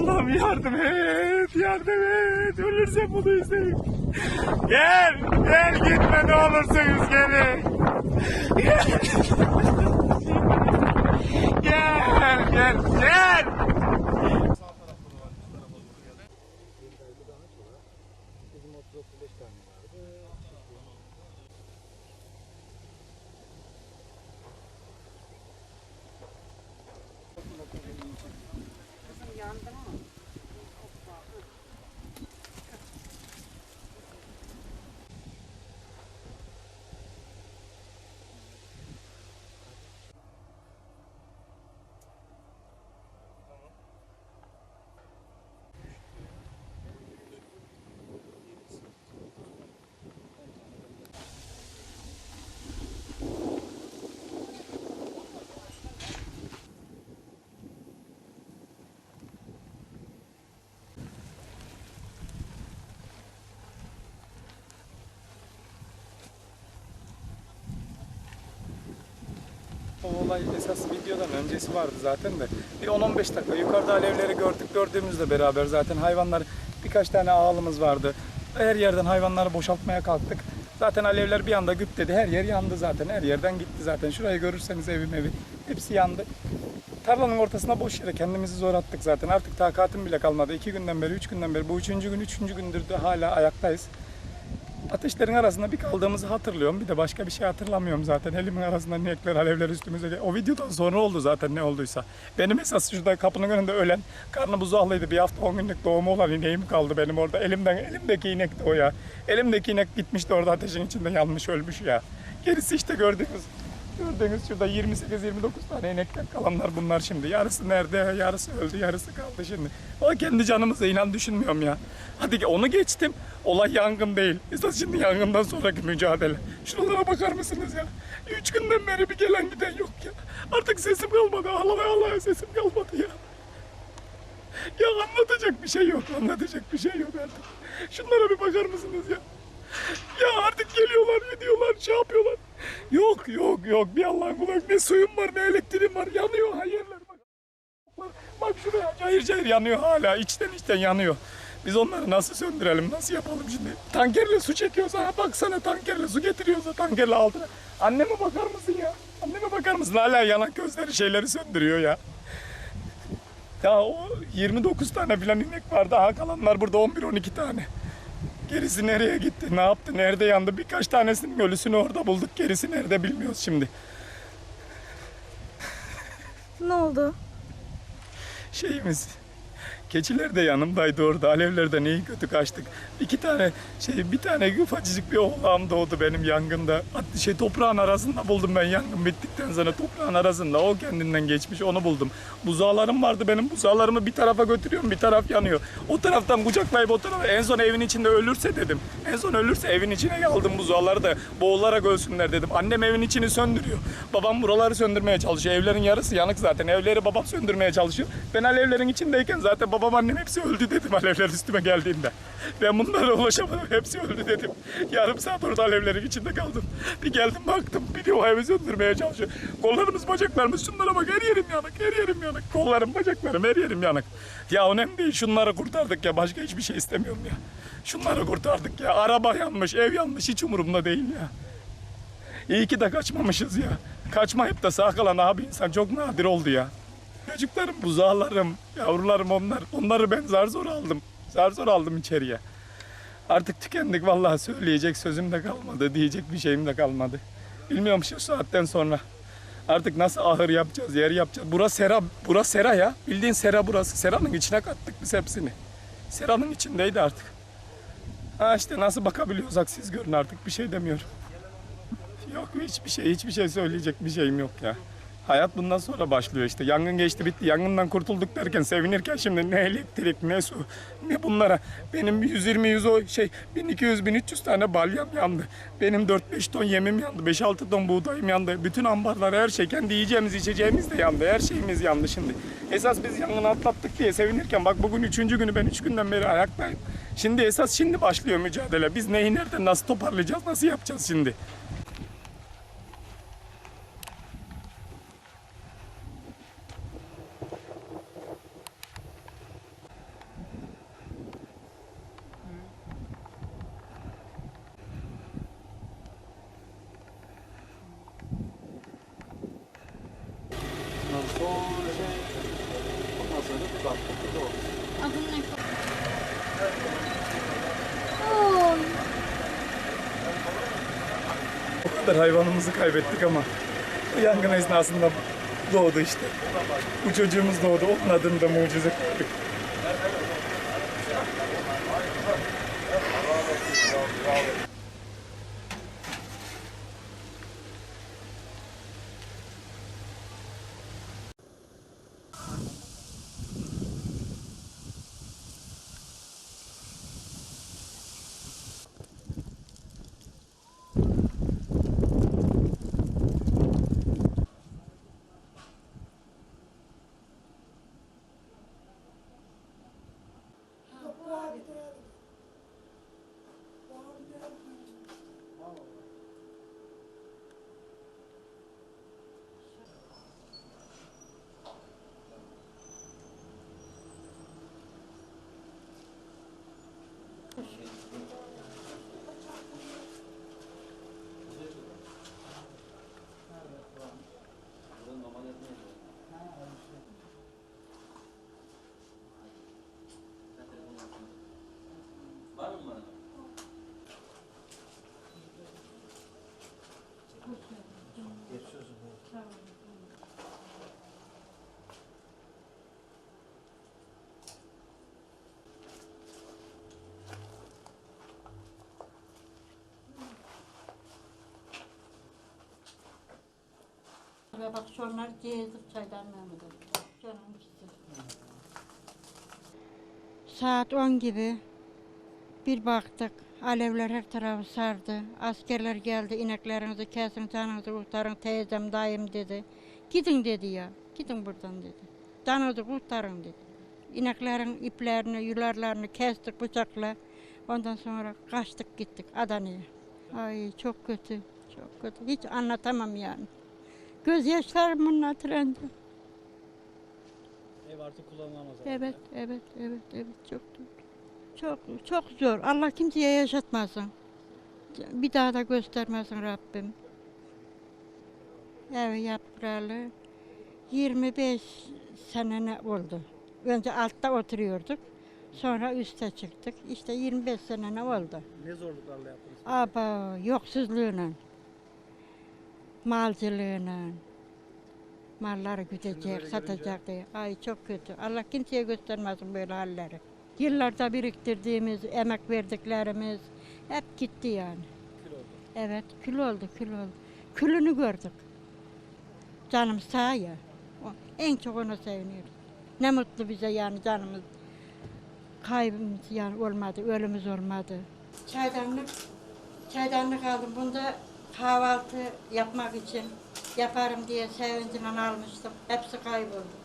Allah'ım yardım et, yardım et. Ölürsem bunu izleyin. Gel, gel gitme ne olursunuz gelin. Gel. Gel, gel, gel. O olay esas videodan öncesi vardı zaten de. Bir 10-15 dakika yukarıda alevleri gördük. Gördüğümüzle beraber zaten hayvanlar birkaç tane ağalımız vardı. Her yerden hayvanları boşaltmaya kalktık. Zaten alevler bir anda güp dedi. Her yer yandı zaten. Her yerden gitti zaten. Şurayı görürseniz evim evi. Hepsi yandı. Tarlanın ortasına boş yere kendimizi zor attık zaten. Artık takatim bile kalmadı. İki günden beri, üç günden beri. Bu üçüncü gün, üçüncü gündür de hala ayaktayız. Ateşlerin arasında bir kaldığımızı hatırlıyorum. Bir de başka bir şey hatırlamıyorum zaten. Elimin arasında inekler, alevler üstümüze O videodan sonra oldu zaten ne olduysa. Benim esas şurada kapının önünde ölen, karnı buzaklıydı. Bir hafta 10 günlük doğumu olan ineğim kaldı benim orada. Elimden, elimdeki inekti o ya. Elimdeki inek gitmişti orada ateşin içinde yanmış ölmüş ya. Gerisi işte gördüğünüz. Gördüğünüz şurada 28-29 tane inekten kalanlar bunlar şimdi. Yarısı nerede, yarısı öldü, yarısı kaldı şimdi. O kendi canımıza inan düşünmüyorum ya. Hadi onu geçtim. Olay yangın değil. Esas şimdi yangından sonraki mücadele. Şuralara bakar mısınız ya? Üç günden beri bir gelen giden yok ya. Artık sesim kalmadı. Ağlamaya ağlamaya sesim kalmadı ya. Ya anlatacak bir şey yok. Anlatacak bir şey yok artık. Şunlara bir bakar mısınız ya? Ya artık geliyorlar, gidiyorlar, şey yapıyorlar. Yok, yok, yok. Bir Allah'ın kulu. Ne suyum var, ne elektriğim var. Yanıyor ha yerler bak. Bak şuraya cayır cayır yanıyor hala. içten içten yanıyor. Biz onları nasıl söndürelim, nasıl yapalım şimdi? Tankerle su çekiyorsa, ha baksana tankerle su getiriyorsa tankerle altına. Anneme bakar mısın ya? Anneme bakar mısın? Hala yanan gözleri şeyleri söndürüyor ya. Ya o 29 tane filan inek vardı. Ha kalanlar burada 11-12 tane. Gerisi nereye gitti? Ne yaptı? Nerede yandı? Birkaç tanesinin ölüsünü orada bulduk. Gerisi nerede bilmiyoruz şimdi. Ne oldu? Şeyimiz Keçiler de yanımdaydı orada. Alevlerden iyi kötü kaçtık. İki tane şey bir tane ufacık bir oğlağım doğdu benim yangında. Şey toprağın arasında buldum ben yangın bittikten sonra toprağın arasında o kendinden geçmiş onu buldum. Buzağlarım vardı benim buzağlarımı bir tarafa götürüyorum bir taraf yanıyor. O taraftan kucaklayıp o tarafa en son evin içinde ölürse dedim. En son ölürse evin içine aldım buzağları da boğularak ölsünler dedim. Annem evin içini söndürüyor. Babam buraları söndürmeye çalışıyor. Evlerin yarısı yanık zaten. Evleri babam söndürmeye çalışıyor. Ben alevlerin içindeyken zaten babam annem hepsi öldü dedim alevler üstüme geldiğinde. Ben bunlara ulaşamadım. Hepsi öldü dedim. Yarım saat orada alevlerin içinde kaldım. Bir geldim baktım. Biri o evi söndürmeye çalışıyor. Kollarımız bacaklarımız şunlara bak her yerim yanık. Her yerim yanık. Kollarım bacaklarım her yerim yanık. Ya önemli değil şunları kurtardık ya. Başka hiçbir şey istemiyorum ya. Şunları kurtardık ya. Araba yanmış, ev yanmış hiç umurumda değil ya. İyi ki de kaçmamışız ya. Kaçmayıp da sağ kalan abi insan çok nadir oldu ya. Çocuklarım, buzağlarım, yavrularım onlar. Onları ben zar zor aldım. Zar zor aldım içeriye. Artık tükendik vallahi söyleyecek sözüm de kalmadı, diyecek bir şeyim de kalmadı. Bilmiyorum şu saatten sonra. Artık nasıl ahır yapacağız, yer yapacağız. Burası sera, burası sera ya. Bildiğin sera burası. Seranın içine kattık biz hepsini. Seranın içindeydi artık. Ha işte nasıl bakabiliyorsak siz görün artık bir şey demiyorum. Yok hiçbir şey, hiçbir şey söyleyecek bir şeyim yok ya. Hayat bundan sonra başlıyor işte. Yangın geçti bitti. Yangından kurtulduk derken sevinirken şimdi ne elektrik ne su ne bunlara. Benim 120 100 o şey 1200 1300 tane balyam yandı. Benim 4-5 ton yemim yandı. 5-6 ton buğdayım yandı. Bütün ambarlar her şey kendi yiyeceğimiz içeceğimiz de yandı. Her şeyimiz yandı şimdi. Esas biz yangını atlattık diye sevinirken bak bugün üçüncü günü ben üç günden beri ayaktayım. Şimdi esas şimdi başlıyor mücadele. Biz neyi nereden nasıl toparlayacağız nasıl yapacağız şimdi? O kadar hayvanımızı kaybettik ama bu yangın esnasında doğdu işte. Bu çocuğumuz doğdu. Onun adını da mucize koyduk. Ve bak şunlar gezdik çaydan Mehmet'e. Saat 10 gibi bir baktık. Alevler her tarafı sardı. Askerler geldi. ineklerinizi kesin, canınızı kurtarın. Teyzem, dayım dedi. Gidin dedi ya. Gidin buradan dedi. Canınızı kurtarın dedi. İneklerin iplerini, yularlarını kestik bıçakla. Ondan sonra kaçtık gittik Adana'ya. Ay çok kötü. Çok kötü. Hiç anlatamam yani. Gözyaşlarımın trendi. Ev artık kullanılamaz. Evet, evet, evet, evet. Çok zor. Çok, çok zor. Allah kimseye yaşatmasın. Bir daha da göstermesin Rabbim. Ev yapralı 25 sene ne oldu. Önce altta oturuyorduk. Sonra üste çıktık. İşte 25 sene ne oldu. Ne zorluklarla yaptınız? Aba yoksulluğuyla, malcılığıyla, malları güdecek, satacak diye. Ay çok kötü. Allah kimseye göstermesin böyle halleri. Yıllarda biriktirdiğimiz, emek verdiklerimiz hep gitti yani. Kül oldu. Evet, kül oldu, kül oldu. Külünü gördük. Canım sağ ya. En çok ona seviniyoruz. Ne mutlu bize yani canımız. Kaybımız yani olmadı, ölümümüz olmadı. Çaydanlık, çaydanlık aldım. Bunda kahvaltı yapmak için yaparım diye sevinciyle almıştım. Hepsi kayboldu.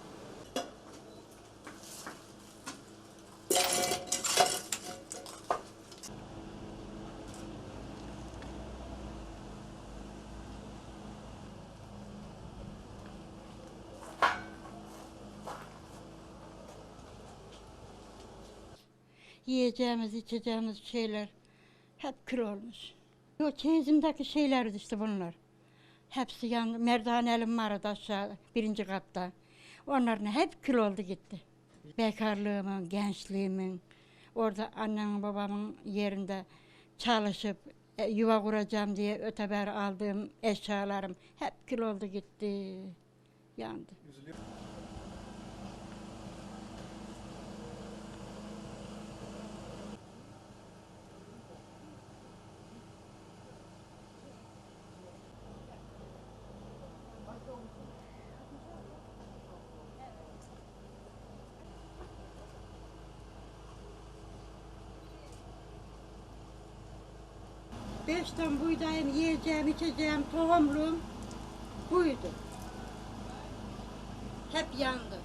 Yiyeceğimiz, içeceğimiz şeyler hep kül olmuş. O çeyizimdeki şeylerdi işte bunlar. Hepsi yandı. Merdanelim vardı aşağı birinci katta. Onların hep kül oldu gitti. Bekarlığımın, gençliğimin, orada annemin babamın yerinde çalışıp e, yuva kuracağım diye öteber aldığım eşyalarım hep kül oldu gitti. Yandı. Beş ton buğdayım, yiyeceğim, içeceğim, tohumluğum buydu. Hep yandı.